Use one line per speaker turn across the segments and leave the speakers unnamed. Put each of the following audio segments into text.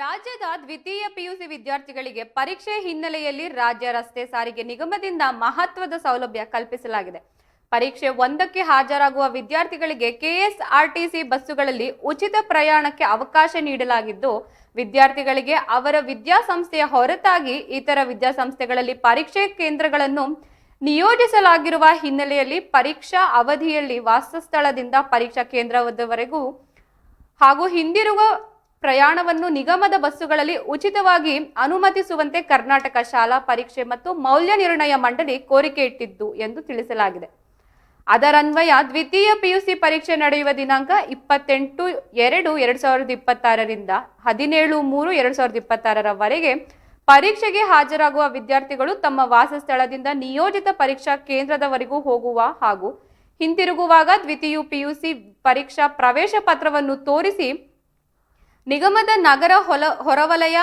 ರಾಜ್ಯದ ದ್ವಿತೀಯ ಪಿಯುಸಿ ವಿದ್ಯಾರ್ಥಿಗಳಿಗೆ ಪರೀಕ್ಷೆ ಹಿನ್ನೆಲೆಯಲ್ಲಿ ರಾಜ್ಯ ರಸ್ತೆ ಸಾರಿಗೆ ನಿಗಮದಿಂದ ಮಹತ್ವದ ಸೌಲಭ್ಯ ಕಲ್ಪಿಸಲಾಗಿದೆ. ಪರೀಕ್ಷೆ ಒಂದಕ್ಕೆ ಹಾಜರಾಗುವ ವಿದ್ಯಾರ್ಥಿಗಳಿಗೆ ಕೆಎಸ್ಆರ್ಟಿಸಿ ಬಸ್ಸುಗಳಲ್ಲಿ ಉಚಿತ ಪ್ರಯಾಣಕ್ಕೆ ಅವಕಾಶ ನೀಡಲಾಗಿದ್ದು, ವಿದ್ಯಾರ್ಥಿಗಳಿಗೆ ಅವರ ವಿದ್ಯಾಸಂಸ್ಥೆಯ ಹೊರತಾಗಿ ಇತರ ವಿದ್ಯಾಸಂಸ್ಥೆಗಳಲ್ಲಿ ಪರೀಕ್ಷೆ ಕೇಂದ್ರಗಳನ್ನು ನಿಯೋಜಿಸಲಾಗಿರುವ ಹಿನ್ನೆಲೆಯಲ್ಲಿ ಪರೀಕ್ಷಾ ಅವಧಿಯಲ್ಲಿ ವಾಸಸ್ಥಳದಿಂದ ಪರೀಕ್ಷಾ ಕೇಂದ್ರದವರೆಗೂ ಹಾಗೂ ಹಿಂದಿರುವ ಪ್ರಯಾಣವನ್ನು ನಿಗಮದ ಬಸ್ಸುಗಳಲ್ಲಿ ಉಚಿತವಾಗಿ ಅನುಮತಿಸುವಂತೆ ಕರ್ನಾಟಕ ಶಾಲಾ ಪರೀಕ್ಷೆ ಮತ್ತು ಮೌಲ್ಯ ನಿರ್ಣಯ ಮಂಡಳಿ ಕೋರಿಕೆ ಇಟ್ಟಿದ್ದು ಎಂದು ತಿಳಿಸಲಾಗಿದೆ. ಅದರನ್ವಯ ದ್ವಿತೀಯ ಪಿಯುಸಿ ಪರೀಕ್ಷೆ ನಡೆಯುವ ದಿನಾಂಕ ಇಪ್ಪತ್ತೆಂಟು ಎರಡು ಎರಡ್ ಸಾವಿರದ ಇಪ್ಪತ್ತಾರರಿಂದ ಹದಿನೇಳು ಮೂರು ಎರಡ್ ಸಾವಿರದ ಇಪ್ಪತ್ತಾರರವರೆಗೆ ಪರೀಕ್ಷೆಗೆ ಹಾಜರಾಗುವ ವಿದ್ಯಾರ್ಥಿಗಳು ತಮ್ಮ ವಾಸಸ್ಥಳದಿಂದ ನಿಯೋಜಿತ ಪರೀಕ್ಷಾ ಕೇಂದ್ರದವರೆಗೂ ಹೋಗುವ ಹಾಗೂ ಹಿಂತಿರುಗುವಾಗ ದ್ವಿತೀಯ ಪಿಯುಸಿ ಪರೀಕ್ಷಾ ಪ್ರವೇಶ ಪತ್ರವನ್ನು ತೋರಿಸಿ ನಿಗಮದ ನಗರ ಹೊಲ ಹೊರವಲಯ,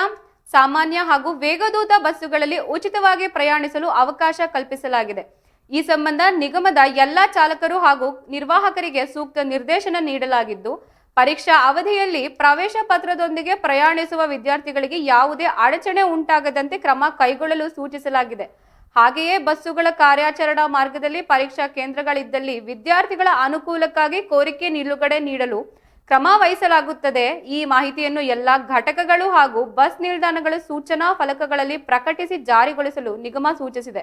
ಸಾಮಾನ್ಯ ಹಾಗೂ ವೇಗದೂತ ಬಸ್ಸುಗಳಲ್ಲಿ ಉಚಿತವಾಗಿ ಪ್ರಯಾಣಿಸಲು ಅವಕಾಶ ಕಲ್ಪಿಸಲಾಗಿದೆ. ಈ ಸಂಬಂಧ ನಿಗಮದ ಎಲ್ಲಾ ಚಾಲಕರು ಹಾಗೂ ನಿರ್ವಾಹಕರಿಗೆ ಸೂಕ್ತ ನಿರ್ದೇಶನ ನೀಡಲಾಗಿದ್ದು, ಪರೀಕ್ಷಾ ಅವಧಿಯಲ್ಲಿ ಪ್ರವೇಶ ಪತ್ರದೊಂದಿಗೆ ಪ್ರಯಾಣಿಸುವ ವಿದ್ಯಾರ್ಥಿಗಳಿಗೆ ಯಾವುದೇ ಅಡಚಣೆ ಉಂಟಾಗದಂತೆ ಕ್ರಮ ಕೈಗೊಳ್ಳಲು ಸೂಚಿಸಲಾಗಿದೆ. ಹಾಗೆಯೇ ಬಸ್ಸುಗಳ ಕಾರ್ಯಾಚರಣಾ ಮಾರ್ಗದಲ್ಲಿ ಪರೀಕ್ಷಾ ಕೇಂದ್ರಗಳಿದ್ದಲ್ಲಿ ವಿದ್ಯಾರ್ಥಿಗಳ ಅನುಕೂಲಕ್ಕಾಗಿ ಕೋರಿಕೆ ನಿಲುಗಡೆ ನೀಡಲು ಕ್ರಮ ವಹಿಸಲಾಗುತ್ತದೆ ಈ ಮಾಹಿತಿಯನ್ನು ಎಲ್ಲಾ ಘಟಕಗಳು ಹಾಗೂ ಬಸ್ ನಿಲ್ದಾಣಗಳ ಸೂಚನಾ ಫಲಕಗಳಲ್ಲಿ ಪ್ರಕಟಿಸಿ ಜಾರಿಗೊಳಿಸಲು ನಿಗಮ ಸೂಚಿಸಿದೆ.